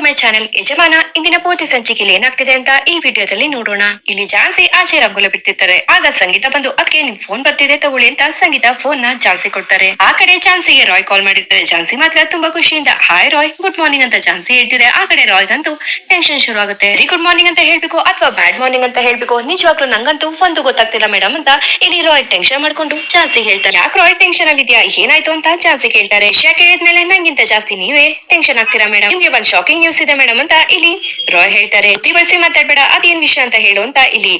To my channel ಯಜಮಾನ, ಇಂದಿನ ಪೂರ್ತಿ ಸಂಚಿಕೆಯಲ್ಲಿ ಏನಾಗ್ತಿದೆ ಅಂತ ಈ ವಿಡಿಯೋದಲ್ಲಿ ನೋಡೋಣ. ಇಲ್ಲಿ ಜಾನ್ಸಿ ಆಚೆ ರಂಗೋಲ ಬಿಡ್ತಿರ್ತಾರೆ. ಆಗ ಸಂಗೀತ ಬಂದು ಅದಕ್ಕೆ ನಿಮ್ ಫೋನ್ ಬರ್ತಿದೆ ತಗೊಳ್ಳಿ ಅಂತ ಸಂಗೀತ ಫೋನ್ನ ಜಾನ್ಸಿ ಕೊಡ್ತಾರೆ. ಆ ಕಡೆ ಜಾನ್ಸಿಗೆ ರಾಯ್ ಕಾಲ್ ಮಾಡಿರ್ತಾರೆ. ಜಾನ್ಸಿ ಮಾತ್ರ ತುಂಬಾ ಖುಷಿಯಿಂದ ಹಾಯ್ ರಾಯ್ ಗುಡ್ ಮಾರ್ನಿಂಗ್ ಅಂತ ಜಾನ್ಸಿ ಹೇಳ್ತಿದೆ. ಆ ಕಡೆ ರಾಯ್ ಗಂತೂ ಟೆನ್ಷನ್ ಶುರು ಆಗುತ್ತೆ. ಗುಡ್ ಮಾರ್ನಿಂಗ್ ಅಂತ ಹೇಳ್ಬೇಕು ಅಥವಾ ಬ್ಯಾಡ್ ಮಾರ್ನಿಂಗ್ ಅಂತ ಹೇಳ್ಬೇಕು, ನಿಜವಾಗ್ಲೂ ನಂಗಂತೂ ಒಂದು ಗೊತ್ತಾಗ್ತಿಲ್ಲ ಮೇಡಮ್ ಅಂತ ಇಲ್ಲಿ ರಾಯ್ ಟೆನ್ಷನ್ ಮಾಡ್ಕೊಂಡು ಜಾನ್ಸಿ ಹೇಳ್ತಾರೆ. ಯಾಕೆ ರಾಯ್ ಟೆನ್ಷನ್ ಆಗಿದ್ಯಾ? ಏನಾಯ್ತು? ಅಂತ ಜಾನ್ಸಿ ಕೇಳ್ತಾರೆ. ವಿಷಯ ಹೇಳಿದ್ಮೇಲೆ ನಂಗಿಂತ ಜಾಸ್ತಿ ನೀವೇ ಟೆನ್ಷನ್ ಆಗ್ತೀರಾ ಮೇಡಮ್ ನಿಮ್ಗೆ ಒಂದ್ ಶಾಕಿಂಗ್ ನ್ಯೂಸ್ ಇದೆ ಮೇಡಮ್ ಅಂತ ಇಲ್ಲಿ. ರಾಯ್ ಹೇಳ್ತಾರೆ ತಿಳಿಸಿ ಮಾತಾಡ್ಬೇಡ, ಅದೇನ್ ವಿಷಯ ಅಂತ ಹೇಳು ಅಂತ ಇಲ್ಲಿ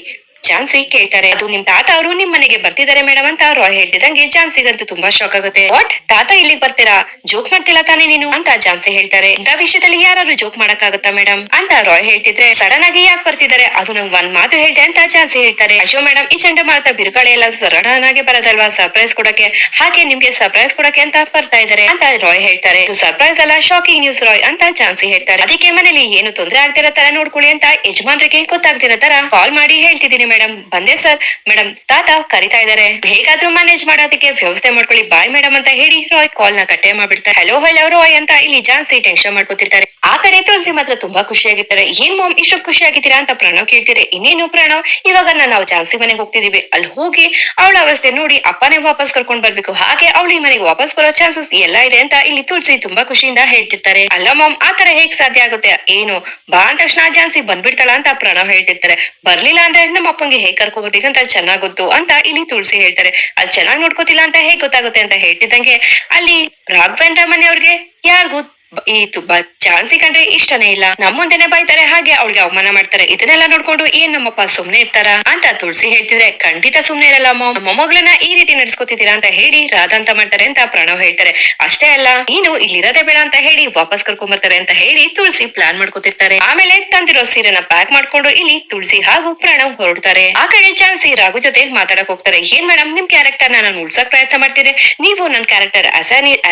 ಝಾನ್ಸಿ ಕೇಳ್ತಾರೆ, ಅದು ನಿಮ್ ತಾತ ಅವರು ನಿಮ್ ಮನೆಗೆ ಬರ್ತಿದ್ದಾರೆ ಮೇಡಮ್ ಅಂತ ರಾಯ್ ಹೇಳ್ತಿದಂಗೆ ಝಾನ್ಸಿಗಂತೂ ತುಂಬಾ ಶಾಕ್ ಆಗುತ್ತೆ. ವಾಟ್ ತಾತ ಇಲ್ಲಿಗೆ ಬರ್ತೀರಾ? ಜೋಕ್ ಮಾಡ್ತಿಲ್ಲ ತಾನೇ ನೀನು? ಅಂತ ಝಾನ್ಸಿ ಹೇಳ್ತಾರೆ. ಇಂಥ ವಿಷಯದಲ್ಲಿ ಯಾರು ಜೋಕ್ ಮಾಡಕ್ಕಾಗತ್ತಾ ಮೇಡಮ್ ಅಂತ ರಾಯ್ ಹೇಳ್ತಿದ್ರೆ, ಸಡನ್ ಆಗಿ ಯಾಕೆ ಬರ್ತಿದ್ದಾರೆ ಅದು ನಂಗೆ ಒಂದ್ ಮಾತು ಹೇಳ್ತೆ ಅಂತ ಝಾನ್ಸಿ ಹೇಳ್ತಾರೆ. ಅಶೋ ಮೇಡಮ್ ಈ ಚಂಡಮಾರುತ ಬಿರುಗಾಳಿ ಎಲ್ಲ ಸಡನ್ ಆಗಿ ಬರೋದಲ್ವಾ? ಸರ್ಪ್ರೈಸ್ ಕೊಡಕ್ಕೆ. ಹಾಗೆ ನಿಮ್ಗೆ ಸರ್ಪ್ರೈಸ್ ಕೊಡಕ್ಕೆ ಅಂತ ಬರ್ತಾ ಇದಾರೆ ಅಂತ ರಾಯ್ ಹೇಳ್ತಾರೆ. ಇದು ಸರ್ಪ್ರೈಸ್ ಅಲ್ಲ ಶಾಕಿಂಗ್ ನ್ಯೂಸ್ ರಾಯ್ ಅಂತ ಝಾನ್ಸಿ ಹೇಳ್ತಾರೆ. ಅದಕ್ಕೆ ಮನೇಲಿ ಏನು ತೊಂದರೆ ಆಗ್ತಿರೋ ತರ ನೋಡ್ಕೊಳ್ಳಿ ಅಂತ ಯಜಮಾನ್ರಿಗೆ ಗೊತ್ತಾಗ್ತಿರೋ ತರ ಕಾಲ್ ಮಾಡಿ ಹೇಳ್ತಿದ್ದೀನಿ ಮೇಡಮ್. ಬಂದೆ ಸರ್. ಮೇಡಮ್, ತಾತ ಕರಿತಾ ಇದಾರೆ ಹೇಗಾದ್ರೂ ಮ್ಯಾನೇಜ್ ಮಾಡೋದಕ್ಕೆ ವ್ಯವಸ್ಥೆ ಮಾಡ್ಕೊಳ್ಳಿ. ಬಾಯ್ ಮೇಡಮ್ ಅಂತ ಹೇಳಿ ರಾಯ್ ಕಾಲ್ನ ಕಟ್ಟೆ ಮಾಡ್ಬಿಡ್ತಾರೆ. ಹಲೋ ಹಲೋ ರಾಯ್ ಅಂತ ಇಲ್ಲಿ ಜಾನ್ಸಿ ಟೆನ್ಷನ್ ಮಾಡ್ಕೊತಿರ್ತಾರೆ. ಆ ಕಡೆ ತುಳಸಿ ಮಾತ್ರ ತುಂಬಾ ಖುಷಿಯಾಗಿರ್ತಾರೆ. ಏನ್ ಮಾಮ್ ಇಷ್ಟು ಖುಷಿಯಾಗಿದ್ದೀರಾ ಅಂತ ಪ್ರಣವ್ ಕೇಳ್ತೀರಿ ಇನ್ನೇನು ಪ್ರಣವ್? ಇವಾಗ ನಾವು ಜಾನ್ಸಿ ಮನೆಗೆ ಹೋಗ್ತಿದೀವಿ. ಅಲ್ಲಿ ಹೋಗಿ ಅವಳ ಅವಸ್ಥೆ ನೋಡಿ ಅಪ್ಪನೇ ವಾಪಸ್ ಕರ್ಕೊಂಡ್ ಬರ್ಬೇಕು. ಹಾಗೆ ಅವಳು ಮನೆಗೆ ವಾಪಸ್ ಬರೋ ಚಾನ್ಸಸ್ ಎಲ್ಲ ಇದೆ ಅಂತ ಇಲ್ಲಿ ತುಳಸಿ ತುಂಬಾ ಖುಷಿಯಿಂದ ಹೇಳ್ತಿರ್ತಾರೆ. ಅಲ್ಲ ಮಾಮ್ ಆತರ ಹೇಗ್ ಸಾಧ್ಯ ಆಗುತ್ತೆ? ಏನು? ಬಾ ಅಂದ ತಕ್ಷಣ ಜಾನ್ಸಿ ಬಂದ್ಬಿಡ್ತಾಳ ಅಂತ ಪ್ರಣವ್ ಹೇಳ್ತಿರ್ತಾರೆ. ಬರ್ಲಿಲ್ಲ ಅಂದ್ರೆ ನಮ್ಮ ಅಪ್ಪಂಗೆ ಹೇಗ್ ಕರ್ಕೊಬರ್ಬೇಕಂತ ಚೆನ್ನಾಗ್ ಗೊತ್ತು ಅಂತ ಇಲ್ಲಿ ತುಳಸಿ ಹೇಳ್ತಾರೆ. ಅಲ್ಲಿ ಚೆನ್ನಾಗ್ ನೋಡ್ಕೋತಿಲ್ಲ ಅಂತ ಹೇಗ್ ಗೊತ್ತಾಗುತ್ತೆ ಅಂತ ಹೇಳ್ತಿದ್ದಂಗೆ ಅಲ್ಲಿ ರಾಘವೇಂದ್ರ ಮನೆಯವ್ರಿಗೆ ಯಾರಿಗೂ ಬ- ಈ ತುಂಬಾ ಚಾನ್ಸಿ ಕಂಡ್ರೆ ಇಷ್ಟನೇ ಇಲ್ಲ. ನಮ್ಮ ಮುಂದೆನೆ ಬೈತಾರೆ, ಹಾಗೆ ಅವಳಿಗೆ ಅವಮಾನ ಮಾಡ್ತಾರೆ. ಇದನ್ನೆಲ್ಲ ನೋಡ್ಕೊಂಡು ಏನ್ ನಮ್ಮಪ್ಪ ಸುಮ್ನೆ ಇರ್ತಾರ? ಅಂತ ತುಳಸಿ ಹೇಳ್ತಿದ್ರೆ, ಖಂಡಿತ ಸುಮ್ನೆ ಇರಲ್ಲ ಮೊಮ್ಮಗಳನ್ನ ಈ ರೀತಿ ನಡ್ಸ್ಕೊತಿದ್ದೀರಾ ಅಂತ ಹೇಳಿ ರಾಧ ಅಂತ ಮಾಡ್ತಾರೆ ಅಂತ ಪ್ರಣವ್ ಹೇಳ್ತಾರೆ. ಅಷ್ಟೇ ಅಲ್ಲ, ನೀನು ಇಲ್ಲಿರೋದೇ ಬೇಡ ಅಂತ ಹೇಳಿ ವಾಪಸ್ ಕರ್ಕೊಂಡ್ ಬರ್ತಾರೆ ಅಂತ ಹೇಳಿ ತುಳಸಿ ಪ್ಲಾನ್ ಮಾಡ್ಕೊತಿರ್ತಾರೆ. ಆಮೇಲೆ ತಂದಿರೋ ಸೀರೆನ ಪ್ಯಾಕ್ ಮಾಡ್ಕೊಂಡು ಇಲ್ಲಿ ತುಳಸಿ ಹಾಗೂ ಪ್ರಣವ್ ಹೊರಡ್ತಾರೆ. ಆ ಕಡೆ ಚಾನ್ಸಿ ರಾಘು ಜೊತೆ ಮಾತಾಡಕ್ ಹೋಗ್ತಾರೆ. ಏನ್ ಮೇಡಮ್, ನಿಮ್ ಕ್ಯಾರೆಕ್ಟರ್ ನಾನು ಉಳ್ಸಕ್ ಪ್ರಯತ್ನ ಮಾಡ್ತಿದ್ರೆ ನೀವು ನನ್ನ ಕ್ಯಾರೆಕ್ಟರ್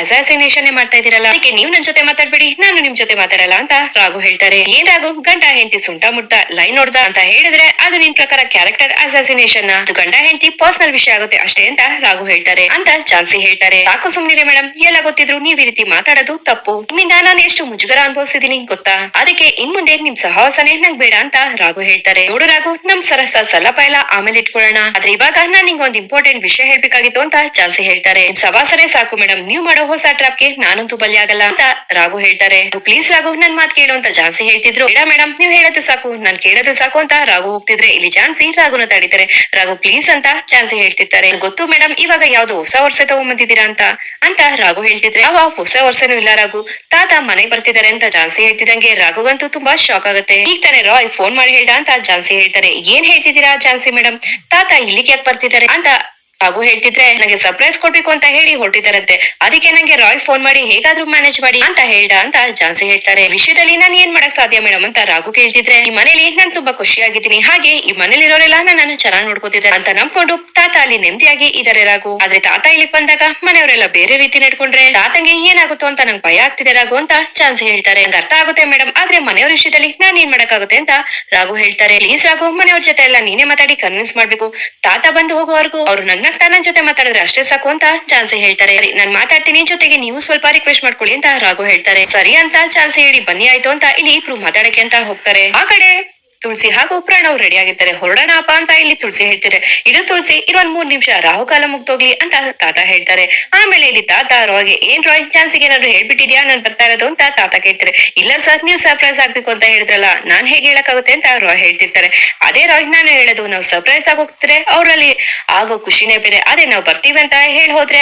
ಅಸಾಸಿನೇಷನ್ ಮಾಡ್ತಾ ಇದೀರಲ್ಲ ಅದಕ್ಕೆ ನೀವು ನನ್ ಜೊತೆ ಮಾತಾಡ್ಬೇಡಿ, ನಾನು ನಿಮ್ ಜೊತೆ ಮಾತಾಡಲ್ಲ ಅಂತ ರಾಘು ಹೇಳ್ತಾರೆ. ಏನ್ ರಾಘು, ಗಂಡ ಹೆಂಡತಿ ಸುಂಟ ಮುಟ್ಟ ಲೈನ್ ನೋಡ್ದ ಅಂತ ಹೇಳಿದ್ರೆ ಅದು ನಿನ್ ಪ್ರಕಾರ ಕ್ಯಾರೆಕ್ಟರ್ ಅಸಾಸಿನೇಷನ್ ಅದು ಗಂಡ ಹೆಂಡತಿ ಪರ್ಸನಲ್ ವಿಷಯ ಆಗುತ್ತೆ ಅಷ್ಟೇ ಅಂತ ರಾಘು ಹೇಳ್ತಾರೆ. ಅಂತ ಚಾನ್ಸಿ ಹೇಳ್ತಾರೆ. ಸಾಕು ಸುಮ್ನಿರಿ ಮೇಡಮ್ ಎಲ್ಲ ಗೊತ್ತಿದ್ರು ನೀವ್ ಈ ರೀತಿ ಮಾತಾಡೋದು ತಪ್ಪು. ನಿಮ್ಮಿಂದ ನಾನು ಎಷ್ಟು ಮುಜುಗರ ಅನುಭವಿಸಿದೀನಿ ಗೊತ್ತಾ? ಅದಕ್ಕೆ ಇನ್ ಮುಂದೆ ನಿಮ್ ಸಹವಾಸನೆ ನಂಗ್ ಬೇಡ ಅಂತ ರಾಘು ಹೇಳ್ತಾರೆ. ನೋಡು ರಾಘು, ನಮ್ ಸರಸ ಸಲ್ಲಪ ಎಲ್ಲ ಆಮೇಲೆ ಇಟ್ಕೊಳ್ಳೋಣ. ಆದ್ರೆ ಇವಾಗ ನಾನ್ ನಿಂಗ್ ಒಂದ್ ಇಂಪಾರ್ಟೆಂಟ್ ವಿಷಯ ಹೇಳ್ಬೇಕಾಗಿತ್ತು ಅಂತ ಚಾನ್ಸಿ ಹೇಳ್ತಾರೆ. ನಿಮ್ ಸವಾಸನೆ ಸಾಕು ಮೇಡಮ್ ನೀವ್ ಮಾಡೋ ಹೊಸ ಟ್ರಾಪ್ಗೆ ನಾನಂತೂ ಬಲಿ ಆಗಲ್ಲ ಅಂತ ರಾಘು ಹೇಳ್ತಾರೆ. ಪ್ಲೀಸ್ ರಾಘು, ನನ್ ಮಾತು ಕೇಳು ಅಂತ ಜಾನ್ಸಿ ಹೇಳ್ತಿದ್ರು. ಬೇಡ ಮೇಡಮ್ ನೀವ್ ಹೇಳೋದು ಸಾಕು. ನಾನ್ ಕೇಳೋದು ಸಾಕು ಅಂತ ರಾಘು ಹೋಗ್ತಿದ್ರೆ ಇಲ್ಲಿ ಜಾನ್ಸಿ ರಾಘುನ ತಡಿತಾರೆ. ರಾಘು ಪ್ಲೀಸ್ ಅಂತ ಜಾನ್ಸಿ ಹೇಳ್ತಿರ್ತಾರೆ. ಗೊತ್ತು ಮೇಡಮ್ ಇವಾಗ ಯಾವ್ದು ಹೊಸ ವರ್ಷ ತಗೊಂಬಂದಿದ್ದೀರಾ ಅಂತ? ಅಂತ ರಾಘು ಹೇಳ್ತಿದ್ರೆ, ಅವ ಹೊಸ ವರ್ಷನೂ ಇಲ್ಲ ರಾಘು. ತಾತ ಮನೆಗ್ ಬರ್ತಿದ್ದಾರೆ ಅಂತ ಜಾನ್ಸಿ ಹೇಳ್ತಿದಂಗೆ ರಾಘುಗಂತೂ ತುಂಬಾ ಶಾಕ್ ಆಗುತ್ತೆ. ಈಗ ತಾನೆ ರಾಯ್ ಫೋನ್ ಮಾಡಿ ಹೇಳ್ದ ಅಂತ ಜಾನ್ಸಿ ಹೇಳ್ತಾರೆ. ಏನ್ ಹೇಳ್ತಿದ್ದೀರಾ ಜಾನ್ಸಿ ಮೇಡಮ್ ತಾತ ಇಲ್ಲಿಗೆ ಯಾಕೆ ಬರ್ತಿದ್ದಾರೆ? ಅಂತ ರಾಘು ಹೇಳ್ತಿದ್ರೆ ನನಗೆ ಸರ್ಪ್ರೈಸ್ ಕೊಡ್ಬೇಕು ಅಂತ ಹೇಳಿ ಹೊರಟಿದ್ದಾರಂತೆ. ಅದಕ್ಕೆ ನಂಗೆ ರಾಯ್ ಫೋನ್ ಮಾಡಿ, ಹೇಗಾದ್ರೂ ಮ್ಯಾನೇಜ್ ಮಾಡಿ ಅಂತ ಹೇಳ್ದ ಅಂತ ಜಾನ್ಸಿ ಹೇಳ್ತಾರೆ. ವಿಷಯದಲ್ಲಿ ನಾನು ಏನ್ ಮಾಡಕ್ ಸಾಧ್ಯ ಮೇಡಮ್ ಅಂತ ರಾಘು ಕೇಳ್ತಿದ್ರೆ, ಈ ಮನೇಲಿ ನಾನು ತುಂಬಾ ಖುಷಿಯಾಗಿದ್ದೀನಿ. ಹಾಗೆ, ಈ ಮನೇಲಿರೋರೆಲ್ಲ ನನ್ನನ್ನು ಚೆನ್ನಾಗಿ ನೋಡ್ಕೋತಿದ್ದಾರೆ ಅಂತ ನಂಬ್ಕೊಂಡು ತಾತ ಅಲ್ಲಿ ನೆಮ್ಮದಿಯಾಗಿ ಇದಾರೆ ರಾಘು. ಆದ್ರೆ ತಾತ ಇಲ್ಲಿ ಬಂದಾಗ ಮನೆಯವರೆಲ್ಲ ಬೇರೆ ರೀತಿ ನಡ್ಕೊಂಡ್ರೆ, ತಾತಂಗೆ ಏನಾಗುತ್ತೋ ಅಂತ ನಂಗೆ ಭಯ ಆಗ್ತಿದೆ ರಾಘು ಅಂತ ಚಾನ್ಸಿ ಹೇಳ್ತಾರೆ. ನಂಗೆ ಅರ್ಥ ಆಗುತ್ತೆ ಮೇಡಮ್ ಆದ್ರೆ ಮನೆಯವ್ರ ವಿಷಯದಲ್ಲಿ ನಾನು ಏನ್ ಮಾಡಕ್ಕಾಗುತ್ತೆ ಅಂತ ರಾಘು ಹೇಳ್ತಾರೆ. ಪ್ಲೀಸ್ ರಾಘು, ಮನೆಯವ್ರ ಜೊತೆ ಎಲ್ಲ ನೀನೇ ಮಾತಾಡಿ ಕನ್ವಿನ್ಸ್ ಮಾಡ್ಬೇಕು. ತಾತ ಬಂದು ಹೋಗೋವರೆಗೂ ಅವ್ರು ನಗ್ನಗ್ತಾ ನನ್ ಜೊತೆ ಮಾತಾಡಿದ್ರೆ ಅಷ್ಟೇ ಸಾಕು ಅಂತ ಚಾನ್ಸಿ ಹೇಳ್ತಾರೆ. ನಾನ್ ಮಾತಾಡ್ತೀನಿ, ಜೊತೆಗೆ ನೀವು ಸ್ವಲ್ಪ ರಿಕ್ವೆಸ್ಟ್ ಮಾಡ್ಕೊಳ್ಳಿ ಅಂತ ರಾಘು ಹೇಳ್ತಾರೆ. ಸರಿ ಅಂತ ಚಾನ್ಸಿ ಹೇಳಿ ಬನ್ನಿ, ಆಯ್ತು ಅಂತ ಇಲ್ಲಿ ಇಬ್ರು ಮಾತಾಡಕ್ಕೆ ಅಂತ ಹೋಗ್ತಾರೆ. ಆ ಕಡೆ ತುಳಸಿ ಹಾಗೂ ಪ್ರಣವ್ ರೆಡಿ ಆಗಿರ್ತಾರೆ. ಹೊರಡೋಣ ಅಪ್ಪ ಅಂತ ಇಲ್ಲಿ ತುಳಸಿ ಹೇಳ್ತಾರೆ ಇದು ತುಳಸಿ ಇನ್ನೊಂದ್ ಮೂರ್ ನಿಮಿಷ. ರಾಹುಕಾಲ ಮುಗ್ದೋಗ್ಲಿ ಅಂತ ತಾತ ಹೇಳ್ತಾರೆ. ಆಮೇಲೆ ಇಲ್ಲಿ ತಾತ ರಾಯ್ಗೆ ಏನ್ ರಾಯ್ ಚಾನ್ಸ್ ಏನಾದ್ರು ಹೇಳ್ಬಿಟ್ಟಿದ್ಯಾ? ನಾನ್ ಬರ್ತಾ ಇರೋದು? ಅಂತ ತಾತ ಕೇಳ್ತಾರೆ. ಇಲ್ಲ ಸರ್ ನೀವು ಸರ್ಪ್ರೈಸ್ ಆಗ್ಬೇಕು ಅಂತ ಹೇಳಿದ್ರಲ್ಲ, ನಾನ್ ಹೇಗೆ ಹೇಳಕ್ಕಾಗುತ್ತೆ? ಅಂತ ರಾಯ್ ಹೇಳ್ತಿರ್ತಾರೆ. ಅದೇ ರಾಯ್ ನಾನು ಹೇಳೋದು. ನಾವು ಸರ್ಪ್ರೈಸ್ ಆಗೋಗ್ತಾರೆ ಹೋಗ್ತಾರೆ ಅವ್ರಲ್ಲಿ ಆಗೋ ಖುಷಿನೇ ಬೇರೆ. ಅದೇ ನಾವು ಬರ್ತೀವಿ ಅಂತ ಹೇಳಿ ಹೋದ್ರೆ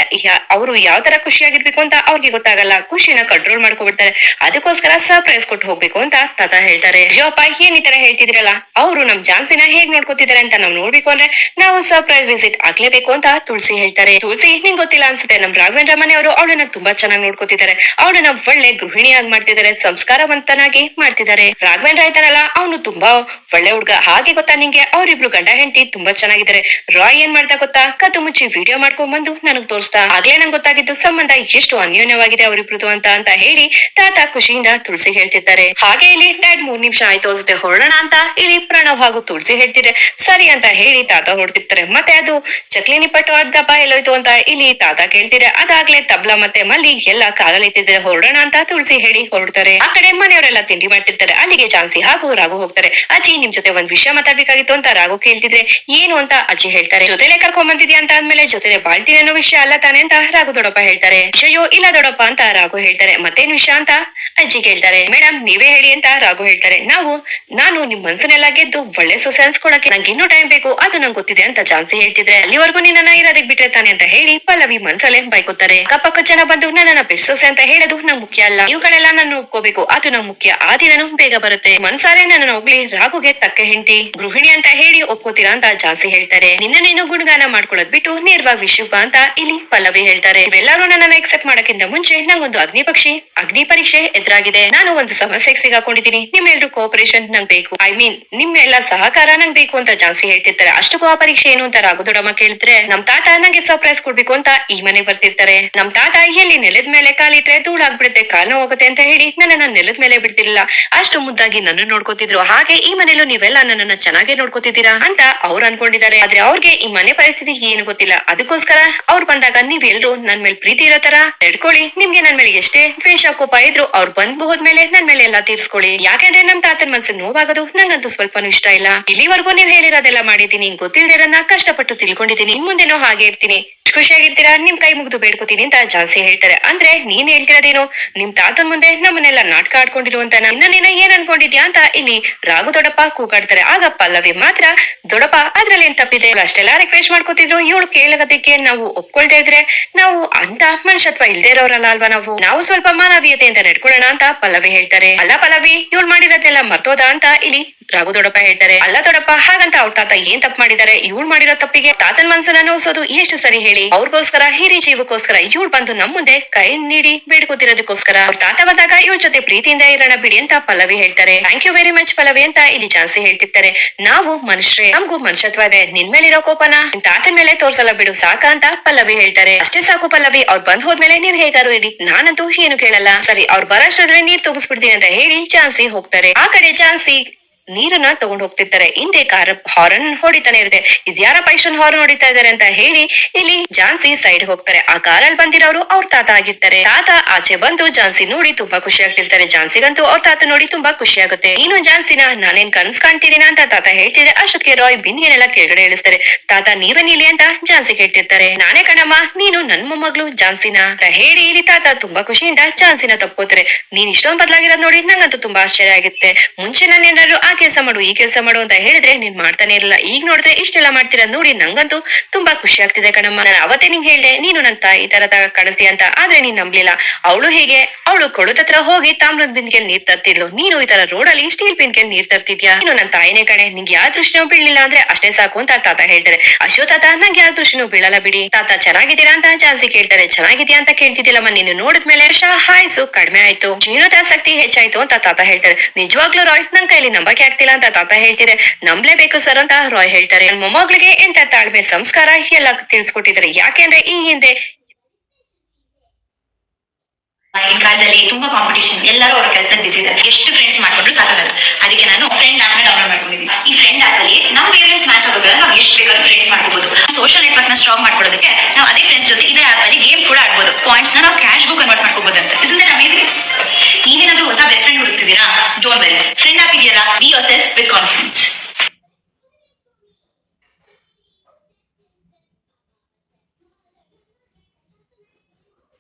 ಅವರು ಯಾವ ತರ ಖುಷಿಯಾಗಿರ್ಬೇಕು ಅಂತ ಅವ್ರಿಗೆ ಗೊತ್ತಾಗಲ್ಲ. ಖುಷಿನ ಕಂಟ್ರೋಲ್ ಮಾಡ್ಕೊಬಿಡ್ತಾರೆ. ಅದಕ್ಕೋಸ್ಕರ ಸರ್ಪ್ರೈಸ್ ಕೊಟ್ಟು ಹೋಗ್ಬೇಕು ಅಂತ ತಾತ ಹೇಳ್ತಾರೆ. ಯೋಪ್ಪ ಏನ್ ಈ ತರ ಹೇಳ್ತಿದ್ರಲ್ಲ ಅವರು ನಮ್ ಜಾನ್ಸಿನ ಹೇಗ್ ನೋಡ್ಕೋತಿದ್ದಾರೆ ಅಂತ ನಾವ್ ನೋಡ್ಬೇಕು ಅಂದ್ರೆ ನಾವು ಸರ್ಪ್ರೈಸ್ ವಿಸಿಟ್ ಆಗ್ಲೇಬೇಕು ಅಂತ ತುಳಸಿ ಹೇಳ್ತಾರೆ. ತುಳಸಿ, ನಿಂಗ್ ಗೊತ್ತಿಲ್ಲ ಅನ್ಸುತ್ತೆ, ನಮ್ ರಾಘವೇಂದ್ರ ಮನೆಯವರು ಅವಳನ್ನ ತುಂಬಾ ಚೆನ್ನಾಗಿ ನೋಡ್ಕೋತಿದ್ದಾರೆ. ಅವಳನ್ನ ಒಳ್ಳೆ ಗೃಹಿಣಿಯಾಗಿ ಮಾಡ್ತಿದ್ದಾರೆ, ಸಂಸ್ಕಾರವಂತನಾಗಿ ಮಾಡ್ತಿದ್ದಾರೆ. ರಾಘವೇಂದ್ರ ಇದ್ದಾರಲ್ಲ, ಅವನು ತುಂಬಾ ಒಳ್ಳೆ ಹುಡ್ಗ. ಹಾಗೆ ಗೊತ್ತಾ ನಿಂಗೆ? ಅವ್ರಿಬ್ರು ಗಂಡ ಹೆಂಡತಿ ತುಂಬಾ ಚೆನ್ನಾಗಿದ್ದಾರೆ. ರಾಯ್ ಏನ್ ಮಾಡ್ತಾ ಗೊತ್ತಾ? ಕದ್ದು ಮುಚ್ಚಿ ವಿಡಿಯೋ ಮಾಡ್ಕೊಂಡ್ ಬಂದು ನನಗ್ ತೋರಿಸ್ತಾ ಆಗ್ಲೇ ನಂಗೆ ಗೊತ್ತಾಗಿದ್ದು ಸಂಬಂಧ ಎಷ್ಟು ಅನ್ಯೋನ್ಯವಾಗಿದೆ ಅವರಿಬ್ರದು ಅಂತ ಅಂತ ಹೇಳಿ ತಾತ ಖುಷಿಯಿಂದ ತುಳಸಿ ಹೇಳ್ತಿದ್ದಾರೆ ಹಾಗೆ ಇಲ್ಲಿ ಡ್ಯಾಡ್ ಮೂರ್ ನಿಮಿಷ ಆಯ್ತು ಅನ್ಸುತ್ತೆ ಹೊರಡೋಣ ಅಂತ ಇಲ್ಲಿ ಪ್ರಣವ್ ಹಾಗೂ ತುಳಸಿ ಹೇಳ್ತಿದ್ರೆ ಸರಿ ಅಂತ ಹೇಳಿ ತಾತ ಹೊಡ್ತಿರ್ತಾರೆ ಮತ್ತೆ ಅದು ಚಕ್ಲಿ ನಿಪ್ಪಟ್ಟು ದಪ್ಪ ಎಲ್ಲೋಯ್ತು ಅಂತ ಇಲ್ಲಿ ತಾತ ಕೇಳ್ತಿದ್ರೆ ಅದಾಗ್ಲೇ ತಬ್ಲಾ ಮತ್ತೆ ಮಲ್ಲಿ ಎಲ್ಲ ಕಾಲಲ್ಲಿ ಇಟ್ಟಿದ್ರೆ ಹೊರಡೋಣ ಅಂತ ತುಳಸಿ ಹೇಳಿ ಹೊರಡ್ತಾರೆ. ಆ ಕಡೆ ಮನೆಯವರೆಲ್ಲ ತಿಂಡಿ ಮಾಡ್ತಿರ್ತಾರೆ. ಅಲ್ಲಿಗೆ ಚಾನ್ಸಿ ಹಾಗೂ ರಾಘು ಹೋಗ್ತಾರೆ. ಅಜ್ಜಿ ನಿಮ್ ಜೊತೆ ಒಂದ್ ವಿಷಯ ಮಾತಾಡ್ಬೇಕಾಗಿತ್ತು ಅಂತ ರಾಘು ಕೇಳ್ತಿದ್ರೆ, ಏನು ಅಂತ ಅಜ್ಜಿ ಹೇಳ್ತಾರೆ. ಜೊತೆಲೆ ಕರ್ಕೊಂಡ್ ಬಂದಿದ್ಯಾ ಅಂತ ಅಂದ್ಮೇಲೆ ಜೊತೆಲೆ ಬಾಳ್ತೀನಿ ಅನ್ನೋ ವಿಷಯ ಅಲ್ಲ ತಾನೆ ಅಂತ ರಾಘು ದೊಡ್ಡಪ್ಪ ಹೇಳ್ತಾರೆ. ಅಯ್ಯೋ ಇಲ್ಲ ದೊಡ್ಡಪ್ಪ ಅಂತ ರಾಘು ಹೇಳ್ತಾರೆ. ಮತ್ತೇನ್ ವಿಷಯ ಅಂತ ಅಜ್ಜಿ ಕೇಳ್ತಾರೆ. ಮೇಡಮ್ ನೀವೇ ಹೇಳಿ ಅಂತ ರಾಘು ಹೇಳ್ತಾರೆ. ನಾವು, ನಾನು ನಿಮ್ ಮನ್ಸನ್ನೆಲ್ಲ ಗೆದ್ದು ಒಳ್ಳೆ ಸೊಸೆ ಅನ್ಸ್ಕೊಳಕ್ಕೆ ನಂಗೆ ಇನ್ನೂ ಟೈಮ್ ಬೇಕು, ಅದು ನಂಗೆ ಗೊತ್ತಿದೆ ಅಂತ ಜಾನ್ಸಿ ಹೇಳ್ತಿದ್ರೆ, ಅಲ್ಲಿವರೆಗೂ ನಿನ್ನ ಇರೋದಕ್ಕೆ ಬಿಟ್ರೆ ತಾನೆ ಅಂತ ಹೇಳಿ ಪಲ್ಲವಿ ಮನ್ಸಲ್ಲೇ ಬೈಕೋತಾರೆ. ಕಪ್ಪಕ್ಕ ಜನ ಬಂದು ನನ್ನ ಬೆಸ್ಟ್ ಸೊಸೆ ಅಂತ ಹೇಳೋದು ನಂಗೆ ಮುಖ್ಯ ಅಲ್ಲ. ಇವುಗಳೆಲ್ಲ ನಾನು ಒಪ್ಕೋಬೇಕು. ಅದು ನಂಗೆ ಮುಖ್ಯ. ಆ ದಿನನೂ ಬೇಗ ಬರುತ್ತೆ. ಮನ್ಸಾರೆ ನನ್ನ ಹೋಗ್ಲಿ ರಾಘುಗೆ ತಕ್ಕ ಹೆಂಡತಿ, ಗೃಹಿಣಿ ಅಂತ ಹೇಳಿ ಒಪ್ಕೋತೀರಾ ಅಂತ ಜಾನ್ಸಿ ಹೇಳ್ತಾರೆ. ನಿನ್ನ ನೀನು ಗುಣಗಾನ ಮಾಡ್ಕೊಳ್ಳೋದ್ ಬಿಟ್ಟು ನೇರವಾಗಿ ವಿಶುಭ ಅಂತ ಇಲ್ಲಿ ಪಲ್ಲವಿ ಹೇಳ್ತಾರೆ. ಇವೆಲ್ಲರೂ ನನ್ನ ಎಕ್ಸೆಪ್ಟ್ ಮಾಡಕ್ಕಿಂತ ಮುಂಚೆ ನಂಗೊಂದು ಅಗ್ನಿ ಪಕ್ಷಿ, ಅಗ್ನಿ ಪರೀಕ್ಷೆ ಎದುರಾಗಿದೆ. ನಾನು ಒಂದು ಸಮಸ್ಯೆಗೆ ಸಿಗಾಕೊಂಡಿದ್ದೀನಿ. ನಿಮ್ಮೆಲ್ಲರೂ ಕೋಪರೇಷನ್ ನಂಗೆ ಬೇಕು. ಐ ಮೀನ್ ನಿಮ್ಮೆಲ್ಲ ಸಹಕಾರ ನಂಗ್ ಬೇಕು ಅಂತ ಜಾನ್ಸಿ ಹೇಳ್ತಿರ್ತಾರೆ. ಅಷ್ಟಕ್ಕೂ ಆ ಪರೀಕ್ಷೆ ಏನು ಅಂತ ರಾಘುದೊಡಮ್ಮ ಕೇಳಿದ್ರೆ ನಮ್ ತಾತ ನಂಗೆ ಸರ್ಪ್ರೈಸ್ ಕೊಡ್ಬೇಕು ಅಂತ ಈ ಮನೆಗೆ ಬರ್ತಿರ್ತಾರೆ. ನಮ್ ತಾತ ಎಲ್ಲಿ ನೆಲದ ಮೇಲೆ ಕಾಲಿಟ್ರೆ ಧೂಳಾಗ್ಬಿಡುತ್ತೆ, ಕಾಲ್ ಹೋಗುತ್ತೆ ಅಂತ ಹೇಳಿ ನನ್ನ ನೆಲದ ಮೇಲೆ ಬಿಡ್ತಿರ್ಲಿಲ್ಲ. ಅಷ್ಟು ಮುದ್ದಾಗಿ ನನ್ನ ನೋಡ್ಕೋತಿದ್ರು. ಹಾಗೆ ಈ ಮನೇಲೂ ನೀವೆಲ್ಲ ನನ್ನನ್ನ ಚೆನ್ನಾಗಿ ನೋಡ್ಕೋತಿದ್ದೀರಾ? ಅಂತ ಅವ್ರು ಅನ್ಕೊಂಡಿದ್ದಾರೆ. ಆದ್ರೆ ಅವ್ರಿಗೆ ಈ ಮನೆ ಪರಿಸ್ಥಿತಿ ಏನು ಗೊತ್ತಿಲ್ಲ. ಅದಕ್ಕೋಸ್ಕರ ಅವ್ರು ಬಂದಾಗ ನೀವೆಲ್ರೂ ನನ್ ಮೇಲೆ ಪ್ರೀತಿ ಇರೋ ತರ ನಡ್ಕೊಳ್ಳಿ. ನಿಮ್ಗೆ ನನ್ ಮೇಲೆ ಎಷ್ಟೇ ದ್ವೇಷ ಕೋಪ ಇದ್ರು ಅವ್ರು ಬಂದ್ ಹೋದ್ಮೇಲೆ ನನ್ ಮೇಲೆ ಎಲ್ಲಾ ತೀರ್ಸ್ಕೊಳ್ಳಿ. ಯಾಕೆಂದ್ರೆ ನಮ್ ತಾತನ್ ಮನ್ಸಿಗೆ ನೋವಾಗೋದು ನಂಗಂತೂ ಸ್ವಲ್ಪನೂ ಇಷ್ಟ ಇಲ್ಲ. ಇಲ್ಲಿವರೆಗೂ ನೀವ್ ಹೇಳಿರೋದೆಲ್ಲ ಮಾಡಿದೀನಿ ಗೊತ್ತಿಲ್ದಿರನ್ನ ಕಷ್ಟಪಟ್ಟು ತಿಳ್ಕೊಂಡಿದ್ದೀನಿ. ಇನ್ ಮುಂದೆನೂ ಹಾಗೆ ಇರ್ತೀನಿ. ಖುಷಿಯಾಗಿರ್ತೀರಾ? ನಿಮ್ ಕೈ ಮುಗಿದು ಬೇಡ್ಕೋತೀನಿ ಅಂತ ಜಾನ್ಸಿ ಹೇಳ್ತಾರೆ. ಅಂದ್ರೆ ನೀನ್ ಹೇಳ್ತಿರೋದೇನು? ನಿಮ್ ತಾತನ್ ಮುಂದೆ ನಮ್ಮನ್ನೆಲ್ಲ ನಾಟಕ ಆಡ್ಕೊಂಡಿರುವಂತ ನನ್ನನ್ನೇನ ಏನ್ ಅನ್ಕೊಂಡಿದ್ಯಾ ಅಂತ ಇಲ್ಲಿ ರಾಘು ದೊಡ್ಡಪ್ಪ ಕೂಗಾಡ್ತಾರೆ. ಆಗ ಪಲ್ಲವಿ ಮಾತ್ರ, ದೊಡ್ಡಪ್ಪ, ಅದ್ರಲ್ಲಿ ಏನ್ ತಪ್ಪಿದೆ? ಅಷ್ಟೆಲ್ಲ ರಿಕ್ವೆಸ್ಟ್ ಮಾಡ್ಕೋತಿದ್ರು. ಇವಳು ಕೇಳಗದಕ್ಕೆ ನಾವು ಒಪ್ಕೊಳ್ತಾ ಇದ್ರೆ, ನಾವು ಅಂತ ಮನುಷ್ಯತ್ವ ಇಲ್ದೇ ಇರೋರಲ್ಲ ಅಲ್ವಾ ನಾವು? ನಾವು ಸ್ವಲ್ಪ ಮಾನವೀಯತೆ ಅಂತ ನಡ್ಕೊಳ್ಳೋಣ ಅಂತ ಪಲ್ಲವಿ ಹೇಳ್ತಾರೆ. ಅಲ್ಲ ಪಲ್ಲವಿ, ಇವಳು ಮಾಡಿರೋದೆಲ್ಲ ಮರ್ತೋದ ಅಂತ ಇಲ್ಲಿ ರಾಘು ದೊಡ್ಡಪ್ಪ ಹೇಳ್ತಾರೆ, ಅಲ್ಲ ದೊಡ್ಡಪ್ಪ, ಹಾಗಂತ ಅವ್ರ ತಾತ ಏನ್ ತಪ್ಪು ಮಾಡಿದ್ದಾರೆ? ಇವಳು ಮಾಡಿರೋ ತಪ್ಪಿಗೆ ತಾತನ್ ಮನ್ಸನ್ನ ನೋಸೋದು ಎಷ್ಟು ಸರಿ ಹೇಳಿ? ಅವ್ರಿಗೋಸ್ಕರ, ಹಿರಿ ಜೀವಕ್ಕೋಸ್ಕರ ಇವಳು ಬಂದು ನಮ್ ಮುಂದೆ ಕೈ ನೀಡಿ ಬೇಡ್ಕೋತಿರೋದಕ್ಕೋಸ್ಕರ ಅವ್ರ ತಾತ ಬಂದಾಗ ಇವಳ ಜೊತೆ ಪ್ರೀತಿಯಿಂದ ಇರೋಣ ಬಿಡಿ ಅಂತ ಪಲ್ಲವಿ ಹೇಳ್ತಾರೆ. Thank you very much Pallavi ಅಂತ ಇಲ್ಲಿ ಚಾನ್ಸಿ ಹೇಳ್ತಿರ್ತಾರೆ. ನಾವು ಮನುಷ್ಯರೇ, ನಮ್ಗೂ ಮನುಷ್ಯತ್ವ ಇದೆ ನಿನ್ ಮೇಲಿರೋ ಕೋಪನ ತಾತನ ಮೇಲೆ ತೋರ್ಸಲ್ಲ ಬಿಡು, ಸಾಕ ಅಂತ ಪಲ್ಲವಿ ಹೇಳ್ತಾರೆ. ಅಷ್ಟೇ ಸಾಕು ಪಲ್ಲವಿ, ಅವ್ರು ಬಂದ್ ಹೋದ್ಮೇಲೆ ನೀವ್ ಹೇಗಾರು ಇಡಿ ನಾನಂತೂ ಏನು ಕೇಳಲ್ಲ. ಸರಿ, ಅವ್ರು ಬರೋಷ್ಟ್ರದಲ್ಲಿ ನೀರ್ ತುಂಬಿಸ್ಬಿಡ್ತೀನಿ ಅಂತ ಹೇಳಿ ಚಾನ್ಸಿ ಹೋಗ್ತಾರೆ. ಆ ಕಡೆ ಚಾನ್ಸಿ ನೀರನ್ನ ತಗೊಂಡ್ ಹೋಗ್ತಿರ್ತಾರೆ. ಹಿಂದೆ ಕಾರ್ ಹಾರನ್ ಹೊಡಿತಾನೆ ಇರುತ್ತೆ. ಇದ್ಯಾರಪ್ಪ ಪೈಶನ್ ಹಾರನ್ ಹೊಡಿತಾ ಇದಾರೆ ಅಂತ ಹೇಳಿ ಇಲ್ಲಿ ಜಾನ್ಸಿ ಸೈಡ್ ಹೋಗ್ತಾರೆ. ಆ ಕಾರಲ್ಲಿ ಬಂದಿರೋರು ಅವ್ರ ತಾತ ಆಗಿರ್ತಾರೆ. ತಾತ ಆಚೆ ಬಂದು ಜಾನ್ಸಿ ನೋಡಿ ತುಂಬಾ ಖುಷಿ ಆಗ್ತಿರ್ತಾರೆ. ಜಾನ್ಸಿಗಂತೂ ಅವ್ರ ತಾತ ನೋಡಿ ತುಂಬಾ ಖುಷಿ ಆಗುತ್ತೆ. ನೀನು ಜಾನ್ಸಿನ, ನಾನೇನ್ ಕನ್ಸ್ ಕಾಣ್ತಿದ್ದೀನ ಅಂತ ತಾತ ಹೇಳ್ತಿದ್ರೆ ಅಷ್ಟೊತ್ತಿಗೆ ರಾಯ್ ಬಿಂದಿಗೆನೆಲ್ಲ ಕೆಳಗಡೆ ಇಳಿಸ್ತಾರೆ ತಾತ ನೀವೇ ಇಲ್ಲಿ ಅಂತ ಜಾನ್ಸಿ ಕೇಳ್ತಿರ್ತಾರೆ ನಾನೇ ಕಣಮ್ಮ, ನೀನು ನನ್ ಮೊಮ್ಮಗಳು ಜಾನ್ಸಿನ ಹೇಳಿ ಇಲ್ಲಿ ತಾತ ತುಂಬಾ ಖುಷಿಯಿಂದ ಜಾನ್ಸಿನ ತಪ್ಕೋತಾರೆ. ನೀನ್ ಇಷ್ಟೊಂದ್ ಬದಲಾಗಿರೋದ್ ನೋಡಿ ನಂಗಂತೂ ತುಂಬಾ ಆಶ್ಚರ್ಯ ಆಗುತ್ತೆ. ಮುಂಚೆ ನಾನು ಏನಾದ್ರು ಆ ಕೆಲಸ ಮಾಡು, ಈ ಕೆಲಸ ಮಾಡು ಅಂತ ಹೇಳಿದ್ರೆ ನೀನ್ ಮಾಡ್ತಾನೆ ಇರಲ್ಲ. ಈಗ ನೋಡಿದ್ರೆ ಇಷ್ಟೆಲ್ಲ ಮಾಡ್ತಿರೋದ್ ನೋಡಿ ನಂಗಂತೂ ತುಂಬಾ ಖುಷಿ ಆಗ್ತಿದೆ ಕಣಮ್ಮ. ನಾನು ಅವತ್ತೇ ನಿಂಗೆ ಹೇಳ್ದೆ, ನೀನು ನನ್ ತಾಯಿ ತರ ಕಾಣಿಸ್ತೀಯ ಅಂತ. ಆದ್ರೆ ನೀನ್ ನಂಬ್ಲಿಲ್ಲ. ಅವಳು ಹೇಗೆ? ಅವಳು ಕೊಳದ ಹತ್ರ ಹೋಗಿ ತಾಮ್ರದ ಬಿಂದಿಗೆಲ್ ನೀರ್ ತರ್ತಿದ್ಲು. ನೀನು ಈ ತರ ರೋಡಲ್ಲಿ ಸ್ಟೀಲ್ ಬಿಂದಿಗೆಲ್ ನೀರ್ ತರ್ತಿದ್ಯಾ? ನೀನು ನನ್ನ ತಾಯಿನೇ ಕಣೆ, ನಿಂಗೆ ಯಾವ ದೃಷ್ಟಿನೂ ಬೀಳಿಲ್ಲ ಅಂದ್ರೆ ಅಷ್ಟೇ ಸಾಕು ಅಂತ ತಾತ ಹೇಳ್ತಾರೆ. ಅಶೋ ತಾತ, ನಂಗೆ ಯಾವ ದೃಷ್ಟಿನೂ ಬೀಳಲ್ಲ ಬಿಡಿ. ತಾತ ಚೆನ್ನಾಗಿದ್ದೀರಾ ಅಂತ ಜಾಸ್ತಿ ಕೇಳ್ತಾರೆ. ಚೆನ್ನಾಗಿದ್ಯಾ ಅಂತ ಕೇಳ್ತಿದ್ದಿಲ್ಲಮ್ಮ. ನೀನು ನೋಡಿದ್ಮೇಲೆ ಶಾ ಹಾಯ್ಸು ಕಡಿಮೆ ಆಯ್ತು. ಜೀರ್ಣೋದಾಸಕ್ತಿ ಹೆಚ್ಚಾಯ್ತು ಅಂತ ತಾತ ಹೇಳ್ತಾರೆ. ನಿಜವಾಗ್ಲೂ ರಾಯ್, ನನ್ ಕೈಲಿ ನಂಬಕ್ಕೆ ಆಗ್ತಿಲ್ಲ ಅಂತ ತಾತ ಹೇಳ್ತಿದೆ. ನಂಬ್ಲೇಬೇಕು ಸರ್ ಅಂತ ರಾಯ್ ಹೇಳ್ತಾರೆ. ಮೊಮ್ಮಗಳಿಗೆ ಎಂತ ತಾಳ್ಮೆ, ಸಂಸ್ಕಾರ ಎಲ್ಲ ತಿಳಿಸ್ಕೊಟ್ಟಿದ್ದಾರೆ. ಯಾಕೆಂದ್ರೆ ಈ ಹಿಂದೆ ಈ ಕಾಲದಲ್ಲಿ ತುಂಬಾ ಕಾಂಪಿಟೇಷನ್ ಎಲ್ಲರೂ ಅವ್ರ ಕೆಲಸದಲ್ಲಿ ಬಿಸಿ ಇದ್ದಾರೆ. ಎಷ್ಟು ಫ್ರೆಂಡ್ಸ್ ಮಾಡ್ಕೊಂಡ್ರು ಸಾಕಾಗಲ್ಲ ಅದಕ್ಕೆ ನಾನು ಫ್ರೆಂಡ್ ಆಪ್ ಡೌನ್ಲೋಡ್ ಮಾಡ್ಕೊಂಡಿದ್ದೀನಿ. ಈ ಫ್ರೆಂಡ್ ಆಪ್ ಅಲ್ಲಿ ನಮ್ಮ ವೇರಿಯನ್ಸ್ ಮ್ಯಾಚ್ ಆಗೋದ್ರೆ ನಾವು ಎಷ್ಟು ಬೇಕಾದ್ರೂ ಫ್ರೆಂಡ್ಸ್ ಮಾಡ್ಕೋಬಹುದು ಸೋಷಿಯಲ್ ನೆಟ್ವರ್ಕ್ನ ಸ್ಟ್ರಾಂಗ್ ಮಾಡ್ಕೊಳ್ಳೋದಕ್ಕೆ ನಾವು ಅದೇ ಫ್ರೆಂಡ್ಸ್ ಜೊತೆ ಇದೇ ಆಪ್ ಅಲ್ಲಿ ಗೇಮ್ಸ್ ಕೂಡ ಆಡ್ಬೋದು. ಪಾಯಿಂಟ್ಸ್ನ ನಾವು ಕ್ಯಾಶ್ ಕ್ಯಾಶ್ಗೂ ಕನ್ವರ್ಟ್ ಮಾಡ್ಕೋಬಹುದು ಅಂತ ಇಸ್ ದಟ್ ಅಮೇಸಿಂಗ್ ನೀವೇನಾದ್ರೂ ಹೊಸ ಬೆಸ್ಟ್ ಫ್ರೆಂಡ್ ಹುಡುಕ್ತಿದ್ದೀರಾ? Stella, be yourself with confidence.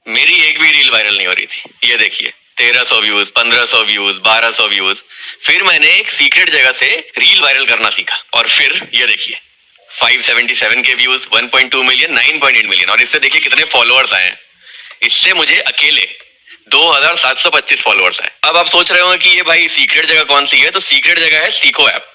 मेरी एक भी रील वायरल नहीं हो रही थी। ये देखिए तेरह सौ व्यूज़ पंद्रह सौ व्यूज़ बारह सौ व्यूज़ फिर मैंने एक सीक्रेट जगह से रील वायरल करना सीखा। और फिर ये देखिए 577 के व्यूज़ 1.2 मिलियन 9.8 मिलियन और इससे देखिए कितने फॉलोअर्स आए हैं। इससे मुझे अकेले 2725 फॉलोअर्स है। अब आप सोच रहे होंगे कि ये भाई सीक्रेट जगह कौन सी है? तो सीक्रेट जगह है सीखो ऐप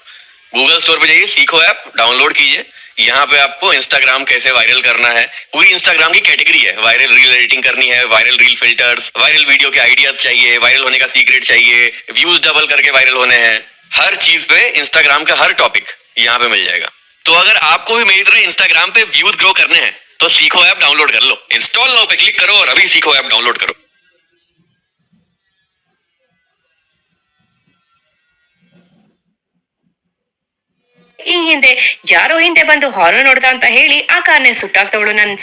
गूगल स्टोर पे जाइए सीखो ऐप डाउनलोड कीजिए। यहाँ पे आपको इंस्टाग्राम कैसे वायरल करना है। पूरी इंस्टाग्राम की कैटेगरी है। वायरल रील एडिटिंग करनी है viral reel filters viral video के आइडियाज़ चाहिए वायरल होने का सीक्रेट चाहिए व्यूज़ डबल करके वायरल होने हैं। हर चीज़ पे इंस्टाग्राम का हर टॉपिक यहाँ पे मिल जाएगा। तो अगर आपको भी मेरी तरह इंस्टाग्राम पे व्यूज़ ग्रो करने हैं तो सीखो ऐप डाउनलोड कर लो। इंस्टॉल नाउ पे क्लिक करो और अभी सीखो ऐप डाउनलोड करो। ಈ ಹಿಂದೆ ಯಾರೋ ಹಿಂದೆ ಬಂದು ಹಾರ್ನ್ ನೋಡ್ದ ಅಂತ ಹೇಳಿ ಆ ಕಾರ್ನೆ ಸುಟ್ಟಾಗ್ತವಳು ನನ್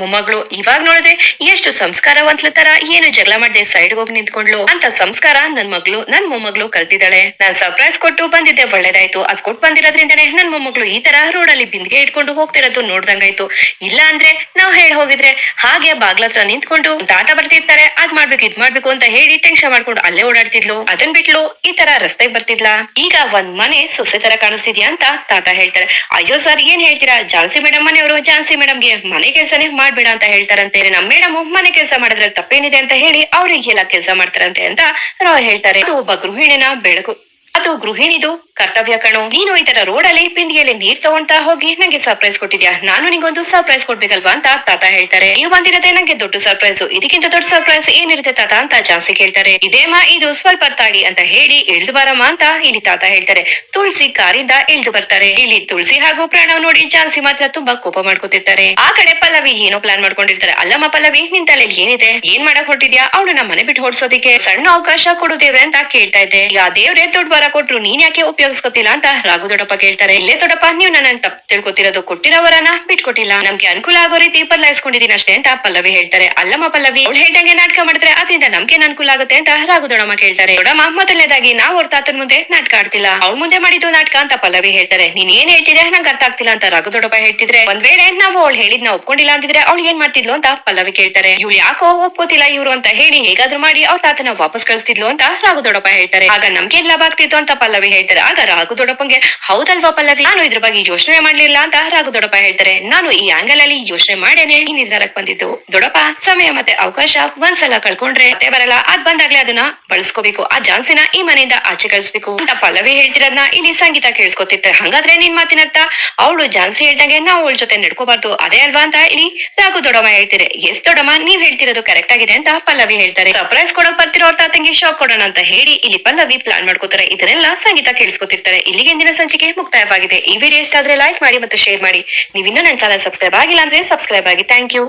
ಮೊಮ್ಮಗಳು ಇವಾಗ ನೋಡಿದ್ರೆ ಎಷ್ಟು ಸಂಸ್ಕಾರವಂತ್ಲ ತರ ಏನು ಜಗಳ ಮಾಡದೆ ಸೈಡ್ ಹೋಗಿ ನಿಂತ್ಕೊಂಡ್ಲು. ಅಂತ ಸಂಸ್ಕಾರ ನನ್ ಮಗಳು, ನನ್ ಮೊಮ್ಮಗಳು ಕಲ್ತಿದ್ದಾಳೆ. ನಾನ್ ಸರ್ಪ್ರೈಸ್ ಕೊಟ್ಟು ಬಂದಿದ್ದೆ, ಒಳ್ಳೇದಾಯ್ತು. ಅದ್ ಕೊಟ್ಟು ಬಂದಿರೋದ್ರಿಂದನೇ ನನ್ ಮೊಮ್ಮಗಳು ಈ ತರ ರೋಡ್ ಅಲ್ಲಿ ಬಿಂದಿಗೆ ಇಟ್ಕೊಂಡು ಹೋಗ್ತಿರೋದು ನೋಡ್ದಂಗಾಯ್ತು. ಇಲ್ಲ ಅಂದ್ರೆ ನಾವ್ ಹೇಳಿ ಹೋಗಿದ್ರೆ ಹಾಗೆ ಬಾಗ್ಲತ್ರ ನಿಂತ್ಕೊಂಡು ತಾತ ಬರ್ತಿರ್ತಾರೆ ಅದ್ ಮಾಡ್ಬೇಕು, ಇದ್ ಮಾಡ್ಬೇಕು ಅಂತ ಹೇಳಿ ಟೆನ್ಷನ್ ಮಾಡ್ಕೊಂಡು ಅಲ್ಲೇ ಓಡಾಡ್ತಿದ್ಲು. ಅದನ್ ಬಿಟ್ಲು ಈ ತರ ರಸ್ತೆಗೆ ಬರ್ತಿದ್ಲ. ಈಗ ಒಂದ್ ಮನೆ ಸೊಸೆ ತರ ಕಾಣಿಸ್ತಿದ್ಯಾ ಅಂತ ತಾತ ಹೇಳ್ತಾರೆ. ಅಯ್ಯೋ ಸರ್, ಏನ್ ಹೇಳ್ತೀರಾ? ಜಾನ್ಸಿ ಮೇಡಮ್ ಮನೆಯವರು, ಜಾನ್ಸಿ ಮೇಡಮ್ಗೆ ಮನೆ ಕೆಲ್ಸನೇ ಮಾಡ್ಬೇಡ ಅಂತ ಹೇಳ್ತಾರಂತೆ ನಮ್ಮ ಮೇಡಮ್ ಮನೆ ಕೆಲಸ ಮಾಡಿದ್ರೆ ತಪ್ಪೇನಿದೆ ಅಂತ ಹೇಳಿ ಅವ್ರಿಗೆಲ್ಲ ಕೆಲಸ ಮಾಡ್ತಾರಂತೆ ಅಂತ ರಾಯ್ ಹೇಳ್ತಾರೆ. ಒಬ್ಬ ಗೃಹಿಣಿನ ಬೆಳಕು. ಅದು ಗೃಹಿಣಿದು, ಕರ್ತವ್ಯ ಕಣೋ. ನೀನು ಈ ತರ ರೋಡಲ್ಲಿ ಪಿಂದಿಯಲ್ಲಿ ನೀರ್ ತಗೊಂತಾ ಹೋಗಿ ನಂಗೆ ಸರ್ಪ್ರೈಸ್ ಕೊಟ್ಟಿದ್ಯಾ? ನಾನು ನಿಂಗೊಂದು ಸರ್ಪ್ರೈಸ್ ಕೊಡ್ಬೇಕಲ್ವಾ ಅಂತ ತಾತ ಹೇಳ್ತಾರೆ. ನೀವು ಬಂದಿರದೆ ನಂಗೆ ದೊಡ್ಡ ಸರ್ಪ್ರೈಸ್ ಇದಕ್ಕಿಂತ ದೊಡ್ಡ ಸರ್ಪ್ರೈಸ್ ಏನಿರುತ್ತೆ ತಾತ ಅಂತ ಜಾಸ್ತಿ ಕೇಳ್ತಾರೆ. ಇದೇಮ ಇದು ಸ್ವಲ್ಪ ತಾಡಿ ಅಂತ ಹೇಳಿ ಇಳಿದು ಬಾರಮ್ಮ ಅಂತ ಇಲ್ಲಿ ತಾತ ಹೇಳ್ತಾರೆ. ತುಳಸಿ ಕಾರಿಂದ ಇಳಿದು ಬರ್ತಾರೆ. ಇಲ್ಲಿ ತುಳಸಿ ಹಾಗೂ ಪ್ರಾಣ ನೋಡಿ ಜಾನ್ಸಿ ಮಾತ್ರ ತುಂಬಾ ಕೋಪ ಮಾಡ್ಕೊತಿರ್ತಾರೆ. ಆ ಕಡೆ ಪಲ್ಲವಿ ಏನೋ ಪ್ಲಾನ್ ಮಾಡ್ಕೊಂಡಿರ್ತಾರೆ. ಅಲ್ಲಮ್ಮ ಪಲ್ಲವಿ, ನಿನ್ ತಲೆಯಲ್ಲಿ ಏನಿದೆ? ಏನ್ ಮಾಡಕ್ ಹೊರಟಿದ್ಯಾ? ಅವಳು ನಮ್ಮ ಮನೆ ಬಿಟ್ಟು ಹೊಡ್ಸೋದಿಕ್ಕೆ ಸಣ್ಣ ಅವಕಾಶ ಕೊಡು ಅಂತ ಕೇಳ್ತಾ ಇದ್ದೆ. ಯಾ ದೇವ್ರೆ, ದೊಡ್ಡ ವರ ಕೊಟ್ರು, ನೀನ್ ಯಾಕೆ ಉಪಯೋಗಿಸ್ಕೊತಿಲ್ಲ ಅಂತ ರಾಘು ದೊಡ್ಡಪ್ಪ ಕೇಳ್ತಾರೆ. ಇಲ್ಲೇ ದೊಡ್ಡಪ್ಪ, ನೀವು ನನ್ನ ತಪ್ಪು ತಿಳ್ಕೊತಿರೋದು ಕೊಟ್ಟಿರೋ ವರನ ಬಿಟ್ಕೊಟ್ಟಿಲ್ಲ. ನಮ್ಗೆ ಅನುಕೂಲ ಆಗೋ ರೀತಿ ಬದಲಾಯಿಸ್ಕೊಂಡಿದೀನಿ ಅಷ್ಟೇ ಅಂತ ಪಲ್ಲವಿ ಹೇಳ್ತಾರೆ. ಅಲ್ಲಮ್ಮ ಪಲ್ಲವಿ, ಅವ್ಳು ಹೇಳ್ದಂಗೆ ನಾಟಕ ಮಾಡಿದ್ರೆ ಅದರಿಂದ ನಮ್ಗೆ ಅನುಕೂಲ ಆಗುತ್ತೆ ಅಂತ ರಾಘು ದೊಡಮ್ಮ ಕೇಳ್ತಾರೆ. ದೊಡ್ಡಮ್ಮ, ಮೊದಲನೇದಾಗಿ ನಾವ್ ಅವ್ರ ತಾತನ ಮುಂದೆ ನಾಟಕ ಆಡ್ತಿಲ್ಲ. ಅವ್ಳ ಮುಂದೆ ಮಾಡಿದ್ದು ನಾಟಕ ಅಂತ ಪಲ್ಲವಿ ಹೇಳ್ತಾರೆ. ನೀನ್ ಏನ್ ಹೇಳ್ತಿದ್ರೆ ನಂಗೆ ಅರ್ಥ ಆಗ್ತಿಲ್ಲ ಅಂತ ರಾಘು ದೊಡ್ಡಪ್ಪ ಹೇಳ್ತಿದ್ರೆ, ಒಂದ್ ವೇಳೆ ನಾವು ಅವ್ಳು ಹೇಳಿದ್ನ ಒಪ್ಕೊಂಡಿಲ್ಲ ಅಂತಿದ್ರೆ ಅವ್ಳು ಏನ್ ಮಾಡ್ತಿದ್ಲು ಅಂತ ಪಲ್ಲವಿ ಕೇಳ್ತಾರೆ. ಇವ್ಳು ಯಾಕೋ ಒಪ್ಕೋತಿಲ್ಲ ಇವ್ರು ಅಂತ ಹೇಳಿ ಹೇಗಾದ್ರೂ ಮಾಡಿ ಅವ್ರ ತಾತನ ವಾಪಸ್ ಕಳಿಸ್ತಿದ್ಲು ಅಂತ ರಾಘು ದೊಡ್ಡಪ್ಪ ಹೇಳ್ತಾರೆ. ಆಗ ನಮ್ಗೆ ಲಾಭ ಆಗ್ತಿತ್ತು ಅಂತ ಪಲ್ಲವಿ ಹೇಳ್ತಾರೆ. ಆಗ ರಾಘು ದೊಡ್ಡಪ್ಪಂಗೆ, ಹೌದಲ್ವಾ ಪಲ್ಲವಿ, ನಾನು ಇದ್ರ ಬಗ್ಗೆ ಯೋಚನೆ ಮಾಡ್ಲಿಲ್ಲ ಅಂತ ರಾಘು ದೊಡ್ಡಪ್ಪ ಹೇಳ್ತಾರೆ. ನಾನು ಈ ಆಂಗಲ್ ಅಲ್ಲಿ ಯೋಚನೆ ಮಾಡೇನೆ ಈ ನಿರ್ಧಾರಕ್ಕೆ ಬಂದಿದ್ದು ದೊಡ್ಡಪ್ಪ. ಸಮಯ ಮತ್ತೆ ಅವಕಾಶ ಒಂದ್ಸಲ ಕಳ್ಕೊಂಡ್ರೆ ಮತ್ತೆ ಬರಲ್ಲ. ಅದ್ ಬಂದಾಗ್ಲೇ ಅದನ್ನ ಬಳಸ್ಕೋಬೇಕು. ಆ ಜಾನ್ಸಿನ ಈ ಮನೆಯಿಂದ ಆಚೆ ಕಳಿಸ್ಬೇಕು. ಅಂತ ಪಲ್ಲವಿ ಹೇಳ್ತಿರೋದ್ನ ಇಲ್ಲಿ ಸಂಗೀತ ಕೇಳಿಸ್ಕೊತಿರ್ತಾರೆ ಹಂಗಾದ್ರೆ ನಿನ್ ಮಾತಿನರ್ಥ, ಅವಳು ಜಾನ್ಸಿ ಹೇಳ್ದಂಗೆ ನಾವು ಅವಳ ಜೊತೆ ನಡ್ಕೋಬಾರ್ದು. ಅದೇ ಅಲ್ವಾ ಅಂತ ಇಲ್ಲಿ ರಾಘು ದೊಡ್ಡಮ್ಮ ಹೇಳ್ತಾರೆ ಎಸ್ ದೊಡ್ಡಮ್ಮ, ನೀವ್ ಹೇಳ್ತಿರೋದು ಕರೆಕ್ಟ್ ಆಗಿದೆ ಅಂತ ಪಲ್ಲವಿ ಹೇಳ್ತಾರೆ. ಸರ್ಪ್ರೈಸ್ ಕೊಡಕ್ ಬರ್ತಿರೋ ಅವ್ರ ತಾತಂಗೆ ಶಾಕ್ ಕೊಡೋಣ ಅಂತ ಹೇಳಿ ಇಲ್ಲಿ ಪಲ್ಲವಿ ಪ್ಲಾನ್ ಮಾಡ್ಕೋತಾರೆ. ಇದನ್ನೆಲ್ಲ ಸಂಗೀತ ಕೇಳಿಸ್ಕೊತಿರ್ತಾರೆ. ಇಲ್ಲಿಗೆ ಇಂದಿನ ಸಂಚಿಕೆ ಮುಕ್ತಾಯವಾಗಿದೆ. ಈ ವಿಡಿಯೋ ಇಷ್ಟ ಆದ್ರೆ ಲೈಕ್ ಮಾಡಿ ಮತ್ತು ಶೇರ್ ಮಾಡಿ. ನೀವಿನ್ನೂ ನನ್ನ ಚಾನಲ್ ಸಬ್ಸ್ಕ್ರೈಬ್ ಆಗಿಲ್ಲ ಅಂದ್ರೆ ಸಬ್ಸ್ಕ್ರೈಬ್ ಆಗಿ. Thank you